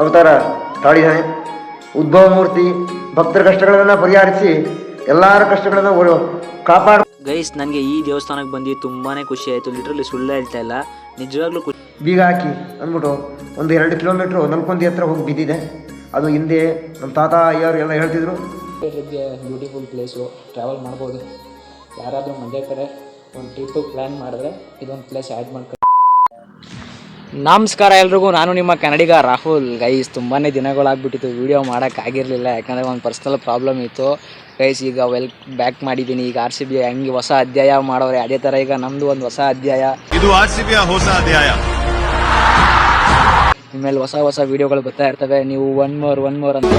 ಅವತಾರ ತಾಳಿದ್ದಾನೆ ಉದ್ಭವ ಮೂರ್ತಿ ಭಕ್ತರ ಕಷ್ಟಗಳನ್ನು ಪರಿಹರಿಸಿ ಎಲ್ಲರ ಕಷ್ಟಗಳನ್ನು ಕಾಪಾಡ ಗೈಸ್ ನನಗೆ ಈ ದೇವಸ್ಥಾನಕ್ಕೆ ಬಂದು ತುಂಬಾ ಖುಷಿ ಆಯಿತು. ಲಿಟ್ರಲ್ಲಿ ಸುಳ್ಳು ಹೇಳ್ತಾ ಇಲ್ಲ. ನಿಜವಾಗ್ಲೂ ಖುಷಿ ಬೀಗ ಹಾಕಿ ಅಂದ್ಬಿಟ್ಟು ಒಂದು ಎರಡು ಕಿಲೋಮೀಟ್ರು ನಲ್ಕೊಂದಿ ಹತ್ರ ಹೋಗಿ ಬಿದ್ದಿದೆ. ಅದು ಹಿಂದೆ ನಮ್ಮ ತಾತ ಅಯ್ಯವರು ಎಲ್ಲ ಹೇಳ್ತಿದ್ರು. ಬ್ಯೂಟಿಫುಲ್ ಪ್ಲೇಸು ಟ್ರಾವೆಲ್ ಮಾಡ್ಬೋದು. ಯಾರಾದರೂ ಮಂಡ್ಯ ಕಡೆ ಒಂದು ಟ್ರಿಪ್ಪು ಪ್ಲ್ಯಾನ್ ಮಾಡಿದ್ರೆ ಇದೊಂದು ಪ್ಲೇಸ್ ಆ್ಯಡ್ ಮಾಡ್ಕೊ ನಮಸ್ಕಾರ ಎಲ್ರಿಗೂ ನಾನು ನಿಮ್ಮ ಕನ್ನಡಿಗ ರಾಹುಲ್. ಗೈಸ್ ತುಂಬಾ ದಿನಗಳಾಗ್ಬಿಟ್ಟಿತ್ತು ವೀಡಿಯೋ ಮಾಡೋಕ್ಕಾಗಿರಲಿಲ್ಲ ಯಾಕಂದರೆ ಒಂದು ಪರ್ಸ್ನಲ್ ಪ್ರಾಬ್ಲಮ್ ಇತ್ತು. ಗೈಸ್ ಈಗ ವೆಲ್ ಬ್ಯಾಕ್ ಮಾಡಿದ್ದೀನಿ ಈಗ ಆರ್ ಸಿ ಬಿ ಹಂಗೆ ಹೊಸ ಅಧ್ಯಾಯ ಮಾಡೋರೆ. ಅದೇ ಥರ ಈಗ ನಮ್ಮದು ಒಂದು ಹೊಸ ಅಧ್ಯಾಯ. ಇದು ಆರ್ ಸಿ ಬಿಯ ಹೊಸ ಅಧ್ಯಾಯ. ಇನ್ಮೇಲೆ ಹೊಸ ಹೊಸ ವೀಡಿಯೋಗಳು ಬರ್ತಾ ಇರ್ತವೆ. ನೀವು ಒನ್ ಮೋರ್ ಒನ್ ಮೋರ್ ಅಂತ.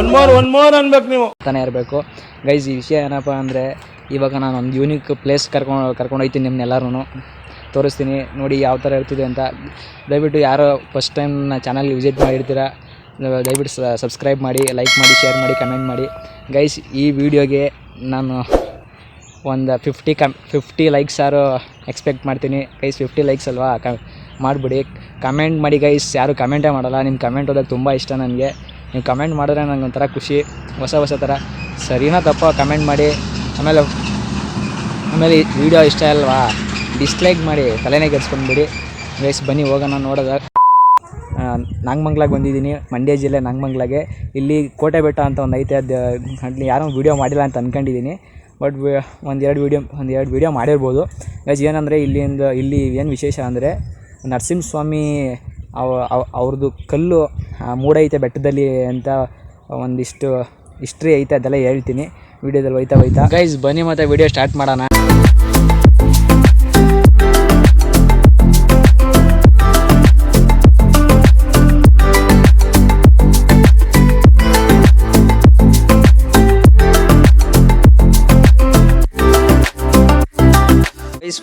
ಒನ್ ಮೋರ್ ಒನ್ ಮೋರ್ ಅನ್ಬೇಕು ನೀವು. ತಾನೇ ಇರಬೇಕು. ಗೈಸ್ ಈ ವಿಷಯ ಏನಪ್ಪ ಅಂದರೆ ಇವಾಗ ನಾನು ಒಂದು ಯೂನಿಕ್ ಪ್ಲೇಸ್ ಕರ್ಕೊಂಡು ಕರ್ಕೊಂಡು ಹೋಗ್ತೀನಿ ನಿಮ್ಮನ್ನೆಲ್ಲರೂ ತೋರಿಸ್ತೀನಿ. ನೋಡಿ ಯಾವ ಥರ ಇರ್ತಿದೆ ಅಂತ. ದಯವಿಟ್ಟು ಯಾರೋ ಫಸ್ಟ್ ಟೈಮ್ ನನ್ನ ಚಾನಲ್ಗೆ ವಿಸಿಟ್ ಮಾಡಿರ್ತೀರ, ದಯವಿಟ್ಟು ಸಬ್ಸ್ಕ್ರೈಬ್ ಮಾಡಿ ಲೈಕ್ ಮಾಡಿ ಶೇರ್ ಮಾಡಿ ಕಮೆಂಟ್ ಮಾಡಿ. ಗೈಸ್ ಈ ವಿಡಿಯೋಗೆ ನಾನು ಒಂದು ಫಿಫ್ಟಿ ಕಮ್ ಫಿಫ್ಟಿ ಲೈಕ್ಸ್ ಯಾರು ಎಕ್ಸ್ಪೆಕ್ಟ್ ಮಾಡ್ತೀನಿ. ಗೈಸ್ ಫಿಫ್ಟಿ ಲೈಕ್ಸ್ ಅಲ್ವಾ? ಕ, ಮಾಡಿಬಿಡಿ. ಕಮೆಂಟ್ ಮಾಡಿ ಗೈಸ್ ಯಾರು ಕಮೆಂಟೇ ಮಾಡಲ್ಲ. ನಿಮ್ಮ ಕಮೆಂಟ್ ಓದೋಕ್ಕೆ ತುಂಬ ಇಷ್ಟ ನನಗೆ. ನೀವು ಕಮೆಂಟ್ ಮಾಡಿದ್ರೆ ನನಗೆ ಒಂಥರ ಖುಷಿ, ಹೊಸ ಹೊಸ ಥರ. ಸರಿನಾ ತಪ್ಪ? ಕಮೆಂಟ್ ಮಾಡಿ. ಆಮೇಲೆ ಆಮೇಲೆ ವಿಡಿಯೋ ಇಷ್ಟ ಅಲ್ವಾ? ಡಿಸ್ಲೈಕ್ ಮಾಡಿ, ತಲೆನೇ ಕೆಡ್ಸ್ಕೊಂಡ್ಬಿಡಿ. ಗೈಸ್ ಬನ್ನಿ, ಹೋಗೋಣ ನೋಡೋದ. ನಾಗಮಂಗ್ಲಾಗೆ ಬಂದಿದ್ದೀನಿ, ಮಂಡ್ಯ ಜಿಲ್ಲೆ ನಾಗಮಂಗ್ಲಾಗೆ. ಇಲ್ಲಿ ಕೋಟೆ ಬೆಟ್ಟ ಅಂತ ಒಂದು ಐತೆ, ಅದು, ಅಲ್ಲಿ ಯಾರೂ ವೀಡಿಯೋ ಮಾಡಿಲ್ಲ ಅಂತ ಅಂದ್ಕೊಂಡಿದ್ದೀನಿ ಬಟ್ ಒಂದೆರಡು ವೀಡಿಯೋ ಒಂದೆರಡು ವೀಡಿಯೋ ಮಾಡಿರ್ಬೋದು. ಗೈಸ್ ಏನಂದರೆ ಇಲ್ಲಿಂದ, ಇಲ್ಲಿ ಏನು ವಿಶೇಷ ಅಂದರೆ, ನರಸಿಂಹಸ್ವಾಮಿ ಅವ, ಅವ್- ಅವ್ರದ್ದು ಕಲ್ಲು ಮೂಡೈತೆ ಬೆಟ್ಟದಲ್ಲಿ ಅಂತ ಒಂದಿಷ್ಟು ಹಿಸ್ಟ್ರಿ ಐತೆ ಅದೆಲ್ಲ ಹೇಳ್ತೀನಿ. ವೀಡಿಯೋದಲ್ಲಿ ಹೋಯ್ತಾ ಹೋಯ್ತಾ. ಗೈಸ್ ಬನ್ನಿ ಮತ್ತೆ ವೀಡಿಯೋ ಸ್ಟಾರ್ಟ್ ಮಾಡೋಣ.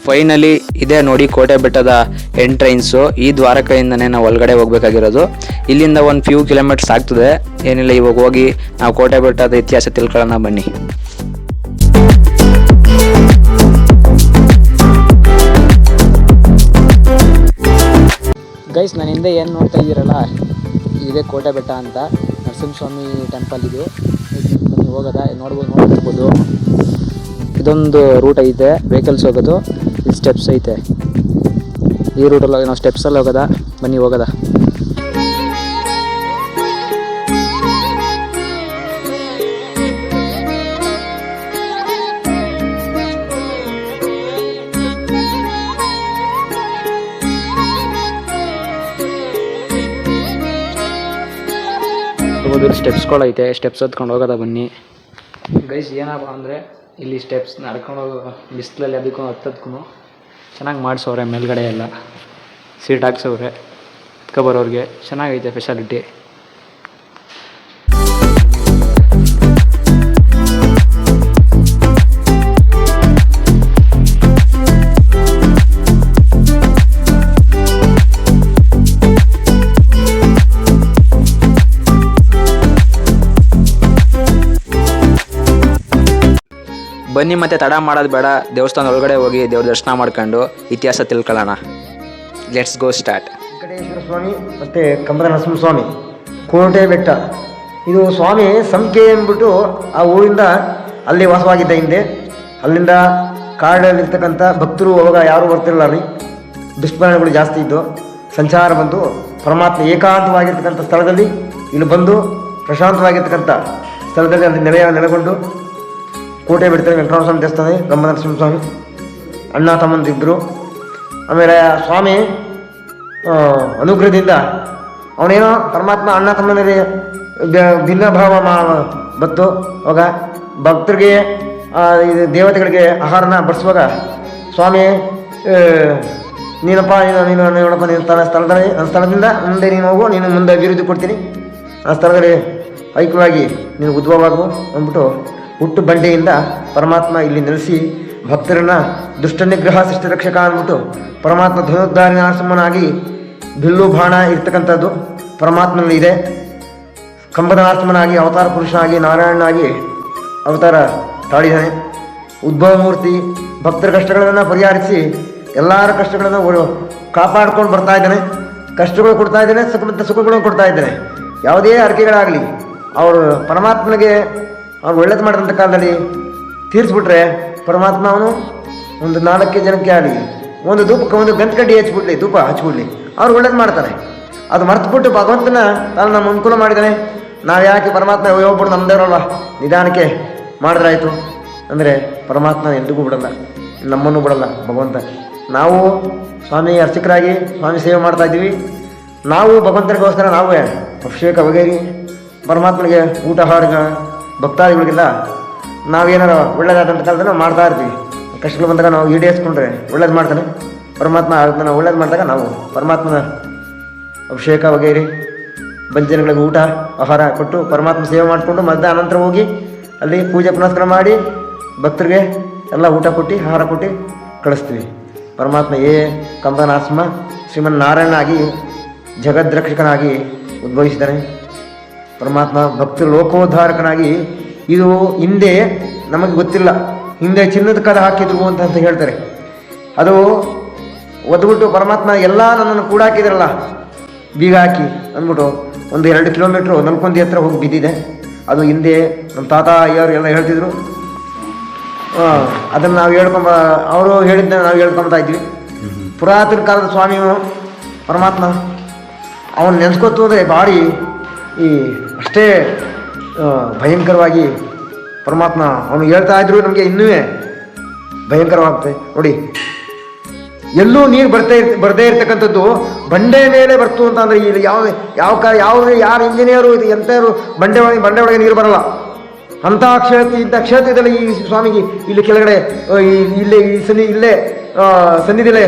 ಫೈನಲಿ ಇದೆ ನೋಡಿ ಕೋಟೆ ಬೆಟ್ಟದ ಎಂಟ್ರೈನ್ಸು. ಈ ದ್ವಾರಕೆಯಿಂದನೇ ನಾವು ಒಳಗಡೆ ಹೋಗ್ಬೇಕಾಗಿರೋದು. ಇಲ್ಲಿಂದ ಒಂದು ಫ್ಯೂ ಕಿಲೋಮೀಟರ್ಸ್ ಆಗ್ತದೆ. ಏನಿಲ್ಲ, ಇವಾಗ ಹೋಗಿ ನಾವು ಕೋಟೆ ಬೆಟ್ಟದ ಇತಿಹಾಸ ತಿಳ್ಕೊಳ್ಳೋಣ ಬನ್ನಿ. ಗೈಸ್ ನಾನು ಹಿಂದೆ ಏನು ನೋಡ್ತಾ ಇದ್ದೀರಲ್ಲ? ಇದೇ ಕೋಟೆ ಬೆಟ್ಟ ಅಂತ. ನರಸಿಂಹಸ್ವಾಮಿ ಟೆಂಪಲ್ ಇದು. ಹೋಗೋದ? ನೋಡ್ಬೋದು ನೋಡ್ಬೋದು ಇದೊಂದು ರೂಟ್ ಐತೆ ವೆಹಿಕಲ್ಸ್ ಹೋಗೋದು ಇಲ್ಲಿ ಸ್ಟೆಪ್ಸ್ ಐತೆ. ಈ ರೂಟಲ್ಲಿ ನಾವು ಸ್ಟೆಪ್ಸಲ್ಲಿ ಹೋಗೋದ, ಬನ್ನಿ ಹೋಗೋದ. ಸ್ಟೆಪ್ಸ್ಗಳೈತೆ ಸ್ಟೆಪ್ಸ್ ಹತ್ಕೊಂಡು ಹೋಗೋದ ಬನ್ನಿ. ಗೈಸ್ ಏನಪ್ಪ ಅಂದರೆ ಇಲ್ಲಿ ಸ್ಟೆಪ್ಸ್ ನಡ್ಕೊಂಡು ಬಿಸಿಲಲ್ಲಿ ಅದಕ್ಕೂ ಹತ್ತದಕ್ಕೂ ಚೆನ್ನಾಗಿ ಮಾಡಿಸೋರೆ ಮೇಲ್ಗಡೆ ಎಲ್ಲ. ಸೀಟ್ ಹಾಕ್ಸವ್ರೆ ಬರೋರಿಗೆ ಚೆನ್ನಾಗೈತೆ ಫೆಸಿಲಿಟಿ ಬನ್ನಿ ಮತ್ತೆ ತಡ ಮಾಡೋದು ಬೇಡ. ದೇವಸ್ಥಾನ ಒಳಗಡೆ ಹೋಗಿ ದೇವ್ರ ದರ್ಶನ ಮಾಡ್ಕೊಂಡು ಇತಿಹಾಸ ತಿಳ್ಕೊಳ್ಳೋಣ. Let's go start Venkateshwara Swami ಮತ್ತೆ ಕಂಬರನರಸಿಂಹ ಸ್ವಾಮಿ ಕೋಟೆ ಬೆಟ್ಟ. ಇದು ಸ್ವಾಮಿ ಸಂಖ್ಯೆ ಅಂದ್ಬಿಟ್ಟು ಆ ಊರಿಂದ ಅಲ್ಲಿ ವಾಸವಾಗಿದ್ದ ಹಿಂದೆ. ಅಲ್ಲಿಂದ ಕಾಡಲ್ಲಿರ್ತಕ್ಕಂಥ ಭಕ್ತರು ಅವಾಗ ಯಾರೂ ಬರ್ತಿರಲ್ಲ ರೀ ದುಷ್ಪರಿಣಾಮಗಳು ಜಾಸ್ತಿ ಇದ್ದು ಸಂಚಾರ ಬಂದು ಪರಮಾತ್ಮ ಏಕಾಂತವಾಗಿರ್ತಕ್ಕಂಥ ಸ್ಥಳದಲ್ಲಿ ಇಲ್ಲಿ ಬಂದು ಪ್ರಶಾಂತವಾಗಿರ್ತಕ್ಕಂಥ ಸ್ಥಳದಲ್ಲಿ ಅಲ್ಲಿ ನೆಲೆಯ ನೆಲೆಗೊಂಡು ಕೋಟೆ ಬಿಡ್ತಾರೆ ವೆಂಕಟರಮಣ ಸ್ವಾಮಿ ದೇವಸ್ಥಾನ ಗಮ್ಮ ನರಸಿಂಹಸ್ವಾಮಿ ಅಣ್ಣ ತಮ್ಮಂದಿದ್ದರು ಆಮೇಲೆ ಆ ಸ್ವಾಮಿ ಆ, ಅನುಗ್ರಹದಿಂದ ಅವನೇನೋ ಪರಮಾತ್ಮ ಅಣ್ಣ ತಮ್ಮನಲ್ಲಿ ಭಿನ್ನ ಭಾವ ಮಾ ಬತ್ತು ಅವಾಗ ಭಕ್ತರಿಗೆ ಆ, ಇದು ದೇವತೆಗಳಿಗೆ ಆಹಾರನ ಬಡಿಸುವಾಗ ಸ್ವಾಮಿ ಆ, ನೀನಪ್ಪ ನೀನು ನೀನು ನೋಡಪ್ಪ ನೀನು ಸ್ಥಳ ಸ್ಥಳದಲ್ಲಿ ನನ್ನ ಸ್ಥಳದಿಂದ ಮುಂದೆ ನೀನು ಹೋಗು ನೀನು ಮುಂದೆ ಅಭಿವೃದ್ಧಿ ಕೊಡ್ತೀನಿ. ಆ ಸ್ಥಳದಲ್ಲಿ ಐಕ್ಯವಾಗಿ ನೀನು ಉದ್ಭವ ಆಗು ಅಂದ್ಬಿಟ್ಟು ಹುಟ್ಟು ಬಂಡೆಯಿಂದ ಪರಮಾತ್ಮ ಇಲ್ಲಿ ನೆಲೆಸಿ ಭಕ್ತರನ್ನ ಸೃಷ್ಟಿ ರಕ್ಷಕ ಅಂದ್ಬಿಟ್ಟು ಪರಮಾತ್ಮ ಧನುರ್ಧಾರಿ ನರಸಿಂಹನಾಗಿ ಬಿಲ್ಲು ಬಾಣ ಇರ್ತಕ್ಕಂಥದ್ದು ಪರಮಾತ್ಮನಲ್ಲಿ ಇದೆ. ಕಂಬದ ನರಸಿಂಹನಾಗಿ ಅವತಾರ ಪುರುಷನಾಗಿ, ನಾರಾಯಣನಾಗಿ ಅವತಾರ ತಾಳಿದ್ದಾನೆ ಉದ್ಭವ ಮೂರ್ತಿ ಭಕ್ತರ ಕಷ್ಟಗಳನ್ನು ಪರಿಹರಿಸಿ ಎಲ್ಲರ ಕಷ್ಟಗಳನ್ನು ಕಾಪಾಡ್ಕೊಂಡು ಬರ್ತಾ ಇದ್ದಾನೆ. ಕಷ್ಟಗಳು ಕೊಡ್ತಾ ಇದ್ದಾನೆ, ಸುಖ ಮತ್ತು ಸುಖಗಳನ್ನು ಕೊಡ್ತಾ ಇದ್ದಾನೆ. ಯಾವುದೇ ಅರಿಕೆಗಳಾಗಲಿ ಅವರು ಪರಮಾತ್ಮನಿಗೆ ಅವ್ರು ಒಳ್ಳೇದು ಮಾಡಿದಂಥ ಕಾಲದಲ್ಲಿ ತೀರಿಸ್ಬಿಟ್ರೆ ಪರಮಾತ್ಮ ಅವನು ಒಂದು ನಾಲ್ಕೇ ಜನಕ್ಕೆ ಆಗಲಿ ಒಂದು ಧೂಪಕ್ಕೆ ಒಂದು ಗಂಟಕಡ್ಡಿ ಹಚ್ಬಿಡ್ಲಿ, ಧೂಪ ಹಚ್ಬಿಡ್ಲಿ. ಅವ್ರು ಒಳ್ಳೇದು ಮಾಡ್ತಾರೆ. ಅದು ಮರ್ತುಬಿಟ್ಟು ಭಗವಂತನ ತಾನು ನಮ್ಮ ಅನುಕೂಲ ಮಾಡಿದ್ದಾನೆ. ನಾವು ಯಾಕೆ ಪರಮಾತ್ಮ ಹೋಗ್ಬಿಡು ನಮ್ಮದೇ ಇರೋಲ್ವ ನಿಧಾನಕ್ಕೆ ಮಾಡಿದ್ರಾಯ್ತು. ಅಂದರೆ ಪರಮಾತ್ಮ ಎಂದಿಗೂ ಬಿಡಲ್ಲ, ನಮ್ಮನ್ನು ಬಿಡಲ್ಲ ಭಗವಂತ. ನಾವು ಸ್ವಾಮಿ ಅರ್ಚಕರಾಗಿ, ಸ್ವಾಮಿ ಸೇವೆ ಮಾಡ್ತಾ ಇದ್ದೀವಿ. ನಾವು ಭಗವಂತನಿಗೋಸ್ಕರ ನಾವೇ ಅಭಿಷೇಕ ಬಗೆರಿ ಪರಮಾತ್ಮನಿಗೆ ಊಟ ಹಾಡಿಗ ಭಕ್ತಾದಿಗಳಿಗೆಲ್ಲ ನಾವೇನಾರು ಒಳ್ಳೇದಾದಂಥ ಕಾಲದಲ್ಲಿ ನಾವು ಮಾಡ್ತಾ ಇರ್ತೀವಿ. ಕಷ್ಟಗಳು ಬಂದಾಗ ನಾವು ಈಡೇರಿಸ್ಕೊಂಡ್ರೆ ಒಳ್ಳೇದು ಮಾಡ್ತಾನೆ. ಪರಮಾತ್ಮ ಅದನ್ನು ಒಳ್ಳೇದು ಮಾಡಿದಾಗ ನಾವು ಪರಮಾತ್ಮನ ಅಭಿಷೇಕ ವಗೇರಿ ಬಂಜನಗಳಿಗೆ ಊಟ, ಆಹಾರ ಕೊಟ್ಟು ಪರಮಾತ್ಮ ಸೇವೆ ಮಾಡಿಕೊಂಡು ಮಧ್ಯ ಅನಂತರ ಹೋಗಿ ಅಲ್ಲಿ ಪೂಜೆ ಪುನಸ್ಕಾರ ಮಾಡಿ ಭಕ್ತರಿಗೆ ಎಲ್ಲ ಊಟ ಕೊಟ್ಟು, ಆಹಾರ ಕೊಟ್ಟು ಕಳಿಸ್ತೀವಿ. ಪರಮಾತ್ಮ ಏ ಕಂಬನಾಸ್ಮ ಶ್ರೀಮನ್ ನಾರಾಯಣನಾಗಿ ಜಗದ್ರಕ್ಷಕನಾಗಿ ಉದ್ಭವಿಸಿದ್ದಾನೆ. ಪರಮಾತ್ಮ ಭಕ್ತ ಲೋಕೋದ್ಧಾರಕನಾಗಿ ಇದು ಹಿಂದೆ ನಮಗೆ ಗೊತ್ತಿಲ್ಲ. ಹಿಂದೆ ಚಿನ್ನದ ಕದ ಹಾಕಿದ್ರು ಅಂತ ಅಂತ ಹೇಳ್ತಾರೆ. ಅದು ಒದ್ಬಿಟ್ಟು ಪರಮಾತ್ಮ ಎಲ್ಲ ನನ್ನನ್ನು ಕೂಡ ಹಾಕಿದ್ರಲ್ಲ ಬೀಗ ಹಾಕಿ ಅಂದ್ಬಿಟ್ಟು ಒಂದು ಎರಡು ಕಿಲೋಮೀಟ್ರು ನಲ್ಕೊಂದಿ ಹತ್ರ ಹೋಗಿ ಬಿದ್ದಿದೆ. ಅದು ಹಿಂದೆ ನಮ್ಮ ತಾತ ಅಯ್ಯವರು ಎಲ್ಲ ಹೇಳ್ತಿದ್ರು. ಅದನ್ನು ನಾವು ಹೇಳ್ಕೊಂಬ ಅವರು ಹೇಳಿದ್ದ ನಾವು ಹೇಳ್ಕೊಂಬತ್ತಾ ಇದ್ವಿ. ಪುರಾತನ ಕಾಲದ ಸ್ವಾಮಿಯು ಪರಮಾತ್ಮ ಅವನು ನೆನೆಸ್ಕೊತು ಅಂದರೆ ಭಾರಿ ಈ ಅಷ್ಟೇ ಭಯಂಕರವಾಗಿ ಪರಮಾತ್ಮ ಅವನು ಹೇಳ್ತಾ ಇದ್ರು ನಮಗೆ ಇನ್ನೂ ಭಯಂಕರವಾಗ್ತದೆ. ನೋಡಿ, ಎಲ್ಲೂ ನೀರು ಬರ್ತಾ ಇರ್, ಬರದೇ ಇರ್ತಕ್ಕಂಥದ್ದು ಬಂಡೆ ಮೇಲೆ ಬರ್ತು ಅಂತ ಅಂದರೆ ಇಲ್ಲಿ ಯಾವ ಯಾವ ಕ ಯಾವ ಯಾರು ಇಂಜಿನಿಯರು ಇದು ಎಂಥವ್ರು ಬಂಡೆ ಒಳಗೆ ಬಂಡೆ ಒಳಗೆ ನೀರು ಬರಲ್ಲ. ಅಂಥ ಕ್ಷೇತ್ರ, ಇಂಥ ಕ್ಷೇತ್ರದಲ್ಲಿ ಈ ಸ್ವಾಮಿಗೆ ಇಲ್ಲಿ ಕೆಳಗಡೆ ಇಲ್ಲೇ, ಈ ಸನ್ನಿ, ಇಲ್ಲೇ ಸನ್ನಿಧಿಲೇ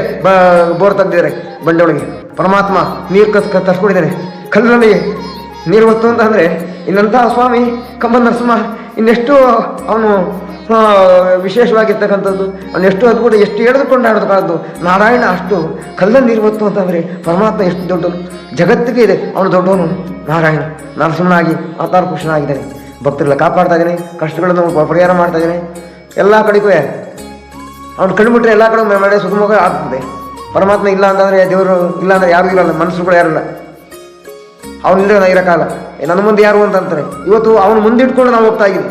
ಬೋರ್ ತಂದಿದ್ದಾರೆ ಬಂಡೆ ಒಳಗೆ. ಪರಮಾತ್ಮ ನೀರು ಕಸ್ ತರ್ಸ್ಕೊಂಡಿದ್ದಾನೆ. ಕಲ್ಲಲ್ಲಿ ನೀರು ಗೊತ್ತು ಅಂತ ಅಂದರೆ ಇನ್ನಂಥ ಸ್ವಾಮಿ ಕಂಬನ್ ನರಸಿಂಹ ಇನ್ನೆಷ್ಟು ಅವನು ವಿಶೇಷವಾಗಿರ್ತಕ್ಕಂಥದ್ದು. ಅವನು ಎಷ್ಟು ಅದ್ಭುತ, ಎಷ್ಟು ಎಳೆದುಕೊಂಡು ಆಡೋದಕ್ಕಾದ್ದು ನಾರಾಯಣ ಅಷ್ಟು ಕಲ್ಲಲ್ಲಿ ನೀರು ಹೊತ್ತು ಅಂತಂದರೆ ಪರಮಾತ್ಮ ಎಷ್ಟು ದೊಡ್ಡವನು. ಜಗತ್ತಿಗೆ ಇದೆ, ಅವನು ದೊಡ್ಡವನು. ನಾರಾಯಣ, ನರಸಿಂಹನಾಗಿ ಅವತಾರ ಪುರುಷನಾಗಿದ್ದಾನೆ ಭಕ್ತರೆಲ್ಲ ಕಾಪಾಡ್ತಾ ಇದ್ದಾನೆ ಕಷ್ಟಗಳನ್ನು ಪರಿಹಾರ ಮಾಡ್ತಾ ಇದ್ದಾನೆ ಎಲ್ಲ ಕಡೆಗೂ ಅವನು ಕಣ್ಬಿಟ್ರೆ ಎಲ್ಲ ಕಡೆ ಮಳೆ ಸುಗಮವಾಗಿ ಆಗ್ತದೆ. ಪರಮಾತ್ಮ ಇಲ್ಲ ಅಂತಂದರೆ ದೇವರು ಇಲ್ಲ ಅಂದರೆ ಯಾರೂ ಇರಲ್ಲ, ಮನಸ್ಸುಗಳು ಯಾರಿಲ್ಲ ಅವನಿಲ್ಲದೆ ಇಲ್ಲದೆ ಇರೋಕ್ಕಾಗಲ್ಲ ಏ, ನನ್ನ ಮುಂದೆ ಯಾರು ಅಂತಂತಾರೆ ಇವತ್ತು ಅವನು ಮುಂದೆ ಇಟ್ಕೊಂಡು ನಾವು ಹೋಗ್ತಾ ಇದ್ದೀವಿ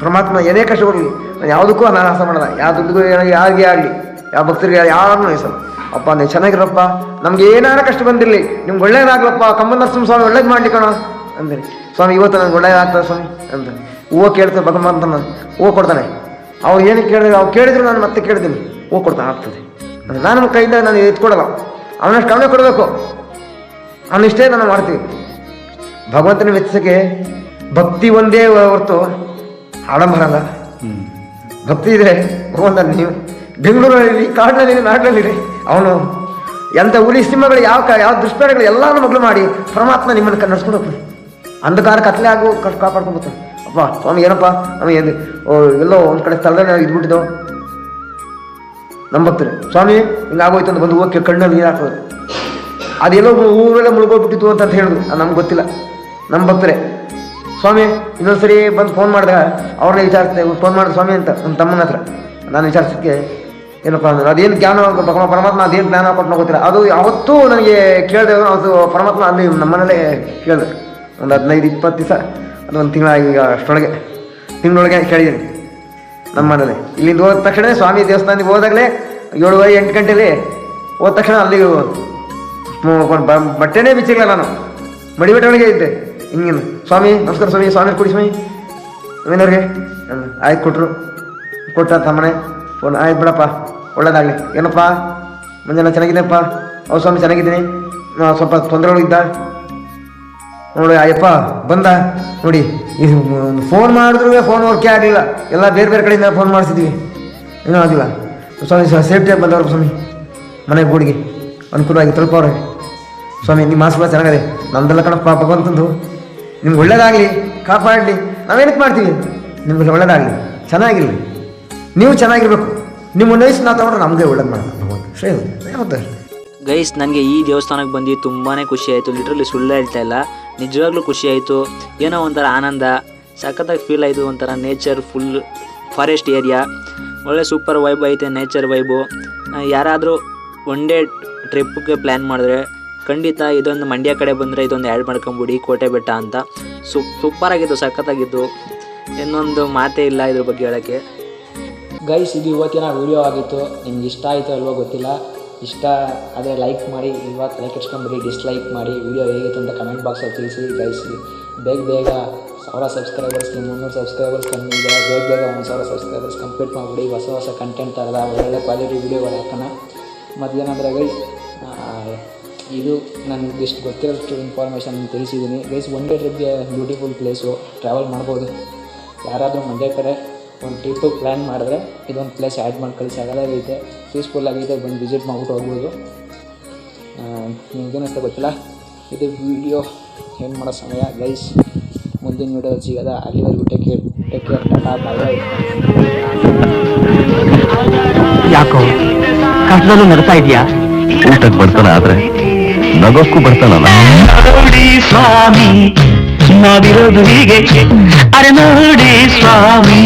ಪರಮಾತ್ಮ ಏನೇ ಕಷ್ಟ ಕೊಡಲಿ ನಾನು ಯಾವುದಕ್ಕೂ ನಾನು ಆಸೆ ಮಾಡಲ್ಲ. ಯಾವ ದುಡ್ಡಿಗೂ ಏನೋ ಯಾರಿಗೆ ಆಗಲಿ ಯಾವ ಭಕ್ತರಿಗೆ ಯಾರನ್ನೂ ಹೆಸರು ಅಪ್ಪ ನೀವು ಚೆನ್ನಾಗಿರಪ್ಪ. ನಮ್ಗೆ ಏನಾರ ಕಷ್ಟ ಬಂದಿರಲಿ. ನಿಮ್ಗೆ ಒಳ್ಳೇದಾಗ್ಲಪ್ಪ. ಕಮ್ಮನ ನರಸಿಂಹ ಸ್ವಾಮಿ ಒಳ್ಳೇದು ಮಾಡಿ ಕಣ ಅಂದಿರಿ. ಸ್ವಾಮಿ ಇವತ್ತು ನನಗೆ ಒಳ್ಳೇದಾಗ್ತದೆ ಸ್ವಾಮಿ ಅಂತ ಹೂವು ಕೇಳ್ತಾರೆ ಭಗವಂತನ ಹೂವು ಕೊಡ್ತಾನೆ. ಅವ್ರು ಏನಕ್ಕೆ ಕೇಳಿದ್ರೆ ಅವ್ರು ಕೇಳಿದ್ರು ನಾನು ಮತ್ತೆ ಕೇಳ್ತೀನಿ. ಹೂವು ಕೊಡ್ತಾನೆ ಆಗ್ತದೆ. ನಾನು ಕೈಯಿಂದ ನಾನು ಎತ್ಕೊಡಲ್ಲ. ಅವನಷ್ಟು ಅವನೇ ಕೊಡಬೇಕು. ಅವನಿಷ್ಟೇ ನಾನು ಮಾಡ್ತೀವಿ. ಭಗವಂತನ ವೆಚ್ಚಕ್ಕೆ ಭಕ್ತಿ ಒಂದೇ ಹೊರತು ಆಡಂಬರ ಅಲ್ಲ. ಭಕ್ತಿ ಇದ್ರೆ ಭಗವಂತ ನೀವು ಬೆಂಗಳೂರಲ್ಲಿ ಕಾಡಿನಲ್ಲಿ ನಾಡಿನಲ್ಲಿರಿ. ಅವನು ಎಂಥ ಹುಲಿ ಸಿಂಹಗಳು ಯಾವ ಯಾವ ದುಷ್ಪೇಡಗಳು ಎಲ್ಲಾನು ಮಗಳು ಮಾಡಿ ಪರಮಾತ್ಮ ನಿಮ್ಮನ್ನು ಕ- ನಡ್ಸ್ಕೊಂಡು ಹೋಗ್ತಾನೆ. ಅಂಧಕಾರ ಕತ್ಲೆ ಆಗು ಕಟ್ ಕಾಪಾಡ್ಕೊಂಡು ಅಪ್ಪ ಸ್ವಾಮಿ ಏನಪ್ಪ? ನಮಗೆ ಎಲ್ಲಿ? ಓ ಎಲ್ಲೋ ಒಂದು ಕಡೆ ಸ್ಥಳದಲ್ಲಿ ಇದ್ಬಿಟ್ಟಿದ್ದೋ ನಮ್ಮ ಭಕ್ತರು ಸ್ವಾಮಿ ಹಿಂಗಾಗೋಯ್ತು ಅಂತ ಬಂದು ಹೋಗಿ ಕಣ್ಣಲ್ಲಿ ನೀರು ಹಾಕೋದು. ಅದೆಲ್ಲೋ ಊರೆಲ್ಲ ಮುಳುಗೋಗ್ಬಿಟ್ಟಿತ್ತು ಅಂತ ಹೇಳಿದ್ರು. ನಮ್ಗೆ ಗೊತ್ತಿಲ್ಲ. ನಮ್ಮ ಭಕ್ತರೇ. ಸ್ವಾಮಿ ಇನ್ನೊಂದ್ಸರಿ ಬಂದು ಫೋನ್ ಮಾಡಿದಾಗ ಅವ್ರನ್ನೇ ವಿಚಾರಿಸ್ದೆ ಫೋನ್ ಮಾಡಿದ ಸ್ವಾಮಿ ಅಂತ ನಮ್ಮ ತಮ್ಮನ ಹತ್ರ. ನಾನು ವಿಚಾರಿಸೋಕ್ಕೆ ಏನಪ್ಪ ಅಂದ್ರೆ ಅದೇನು ಜ್ಞಾನ ಪರಮಾತ್ಮ ಅದೇನು ಜ್ಞಾನ ಕೊಟ್ಟು ಗೊತ್ತಿಲ್ಲ. ಅದು ಯಾವತ್ತೂ ನನಗೆ ಕೇಳಿದೆ ಅದು ಪರಮಾತ್ಮ ಅಲ್ಲಿ ನಮ್ಮನೇಲೆ ಕೇಳಿದೆ. ಒಂದು ಹದಿನೈದು, ಇಪ್ಪತ್ತು ದಿವಸ ಅದು ಒಂದು ತಿಂಗಳ ಈಗ ಅಷ್ಟೊಳಗೆ ತಿಂಗಳೊಳಗೆ ಕೇಳಿದ್ದೀನಿ. ನಮ್ಮ ಮನೇಲಿ ಇಲ್ಲಿಂದ ಹೋದ ತಕ್ಷಣ ಸ್ವಾಮಿ ದೇವಸ್ಥಾನಕ್ಕೆ ಹೋದಾಗಲೇ ಏಳುವರೆ ಎಂಟು ಗಂಟೆಲಿ ಹೋದ ತಕ್ಷಣ ಅಲ್ಲಿ ಬಟ್ಟೆನೇ ಬಿಚ್ಚಿಲ್ಲ ನಾನು. ಮಡಿಬಟ್ಟೆಯೊಳಗೆ ಇದ್ದೆ. ಹಿಂಗಿನ. ಸ್ವಾಮಿ, ನಮಸ್ಕಾರ ಸ್ವಾಮಿ ಸ್ವಾಮಿ ಕೊಡಿ ಸ್ವಾಮಿ. ಏನವ್ರಿಗೆ ಆಯ್ತು ಕೊಟ್ಟರು ಕೊಟ್ಟ ತಮ್ಮನೆ. ಫೋನ್, ಆಯ್ತು ಬಿಡಪ್ಪ. ಒಳ್ಳೇದಾಗಲಿ. ಏನಪ್ಪ? ಮುಂಜಾನೆ ಚೆನ್ನಾಗಿದ್ದೆಪ್ಪ ಅವ್ ಸ್ವಾಮಿ ಚೆನ್ನಾಗಿದ್ದೀನಿ. ನಾವು ಸ್ವಲ್ಪ ತೊಂದರೆಗಳಿದ್ದ. ನೋಡಿ ಅಯ್ಯಪ್ಪ ಬಂದ. ನೋಡಿ ಫೋನ್ ಮಾಡಿದ್ರು ಫೋನ್ ವರ್ಕೇ ಆಗಲಿಲ್ಲ. ಎಲ್ಲ ಬೇರೆ ಬೇರೆ ಕಡೆಯಿಂದ ಫೋನ್ ಮಾಡಿಸಿದ್ವಿ. ಏನೂ ಆಗಿಲ್ಲ ಸ್ವಾಮಿ ಸೇಫ್ಟಿಯಾಗಿ ಬಂದವ್ರಪ್ಪ ಸ್ವಾಮಿ. ಮನೆಗೆ ಗೂಡಿಗೆ ಅನುಕೂಲವಾಗಿ ತಲುಪವ್ರೆ. ಸ್ವಾಮಿ, ನಿಮ್ಮ ಆಶೀರ್ವಾದ ಚೆನ್ನಾಗಿದೆ. ನಮ್ದೆಲ್ಲ ಕಣಪ್ಪ ಭಗವಂತಂದು ನಿಮ್ಗೆ ಒಳ್ಳೇದಾಗಲಿ, ಕಾಪಾಡಲಿ. ನಾವೇನಕ್ಕೆ ಮಾಡ್ತೀವಿ? ನಿಮಗೆ ಒಳ್ಳೇದಾಗಲಿ. ಚೆನ್ನಾಗಿರಲಿ. ನೀವು ಚೆನ್ನಾಗಿರ್ಬೇಕು. ನಿಮ್ಮ ನೈಸ್ ನಾ ತಗೊಂಡ್ರೆ ನಮಗೆ ಒಳ್ಳೇದು ಮಾಡೋಣ ಭಗವಂತ. ಗೈಸ್ ನನಗೆ ಈ ದೇವಸ್ಥಾನಕ್ಕೆ ಬಂದು ತುಂಬಾ ಖುಷಿ ಆಯಿತು. ಲಿಟ್ರಲಿ ಸುಳ್ಳು ಹೇಳ್ತಾ ಇಲ್ಲ. ನಿಜವಾಗ್ಲೂ ಖುಷಿ ಆಯಿತು. ಏನೋ ಒಂಥರ ಆನಂದ. ಸಖತ್ತಾಗಿ ಫೀಲ್ ಆಯಿತು. ಒಂಥರ ನೇಚರ್ ಫುಲ್ ಫಾರೆಸ್ಟ್ ಏರಿಯಾ ಒಳ್ಳೆ ಸೂಪರ್ ವೈಬ್ ಐತೆ ನೇಚರ್ ವೈಬು ಯಾರಾದರೂ ಒನ್ ಡೇ ಟ್ರಿಪ್ಗೆ ಪ್ಲ್ಯಾನ್ ಮಾಡಿದ್ರೆ ಖಂಡಿತ ಇದೊಂದು ಮಂಡ್ಯ ಕಡೆ ಬಂದರೆ ಇದೊಂದು ಆ್ಯಡ್ ಮಾಡ್ಕೊಂಬಿಡಿ, ಕೋಟೆ ಬೆಟ್ಟ ಅಂತ. ಸೂಪ್ ಸೂಪರಾಗಿತ್ತು ಸಖತ್ತಾಗಿದ್ದು. ಇನ್ನೊಂದು ಮಾತೇ ಇಲ್ಲ ಇದ್ರ ಬಗ್ಗೆ ಹೇಳೋಕ್ಕೆ. ಗೈಸ್ ಇದು ಇವತ್ತಿನ ವಿಡಿಯೋ ಆಗಿತ್ತು. ನಿಮ್ಗೆ ಇಷ್ಟ ಆಯಿತು ಅಲ್ವೋ ಗೊತ್ತಿಲ್ಲ. ಇಷ್ಟ ಆದರೆ ಲೈಕ್ ಮಾಡಿ ಇವತ್ತು ಲೈಕ್ ಇಟ್ಕೊಂಡ್ಬಿಡಿ ಡಿಸ್ಲೈಕ್ ಮಾಡಿ. ವಿಡಿಯೋ ಹೇಗಿತ್ತು ಅಂತ ಕಮೆಂಟ್ ಬಾಕ್ಸಲ್ಲಿ ತಿಳಿಸಿ. ಗೈಸ್ ಬೇಗ ಬೇಗ ಸಾವಿರ ಸಬ್ಸ್ಕ್ರೈಬರ್ಸ್ಗೆ ಮುನ್ನೂರು ಸಬ್ಸ್ಕ್ರೈಬರ್ಸ್ ಕಮ್ಮಿ ಇದೆ. ಬೇಗ ಬೇಗ ಒಂದು ಸಾವಿರ ಸಬ್ಸ್ಕ್ರೈಬರ್ಸ್ ಕಂಪ್ಲೀಟ್ ಮಾಡಿಬಿಡಿ. ಹೊಸ ಹೊಸ ಕಂಟೆಂಟ್ ಅಲ್ಲ ಒಳ್ಳೆ ಕ್ವಾಲಿಟಿ ವೀಡಿಯೋಗಳು ಹಾಕೋಣ. ಮತ್ತೇನಂದ್ರೆ ಗೈಸ್ ಇದು ನನಗೆ ಇಷ್ಟು ಗೊತ್ತಿರೋಷ್ಟು ಇನ್ಫಾರ್ಮೇಷನ್ ತಿಳಿಸಿದ್ದೀನಿ ಗೈಸ್ ಒನ್ ಡೇ ಟ್ರಿಪ್ಗೆ ಬ್ಯೂಟಿಫುಲ್ ಪ್ಲೇಸು ಟ್ರಾವೆಲ್ ಮಾಡ್ಬೋದು. ಯಾರಾದರೂ ಮಂಡ್ಯ ಕಡೆ ಒಂದು ಟ್ರಿಪ್ಪು ಪ್ಲ್ಯಾನ್ ಮಾಡಿದ್ರೆ ಇದೊಂದು ಪ್ಲೇಸ್ ಆ್ಯಡ್ ಮಾಡಿ ಕಳಿಸಿ ರೀತಿ ಪೀಸ್ಫುಲ್ ಆಗಿದೆ ಬಂದು ವಿಸಿಟ್ ಮಾಡ್ಬಿಟ್ಟು ಹೋಗ್ಬೋದು. ನಿಮ್ಗೇನಿಸ್ತ ಗೊತ್ತಿಲ್ಲ? ಇದು ವಿಡಿಯೋ ಏನು ಮಾಡೋ ಸಮಯ. ಗೈಸ್ ಮುಂದಿನ ವೀಡಿಯೋ ಸಿಗೋದ? ಅಲ್ಲಿವರೆಗೂ take care take care tata bye ಯಾಕೋ? ಕಷ್ಟದಲ್ಲೂ ನಡ್ತಾ ಇದೆಯಾ? ಊಟಕ್ಕೆ ಬರ್ತಾನ ಆದ್ರೆ ನಗೋಕ್ಕೂ ಬರ್ತಾನಲ್ಲ ನೋಡಿ ಸ್ವಾಮಿ ನಾವಿರೋದು ಹೀಗೆ ಅರೆ ನೋಡಿ ಸ್ವಾಮಿ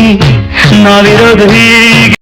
ನಾವಿರೋದು ಹೀಗೆ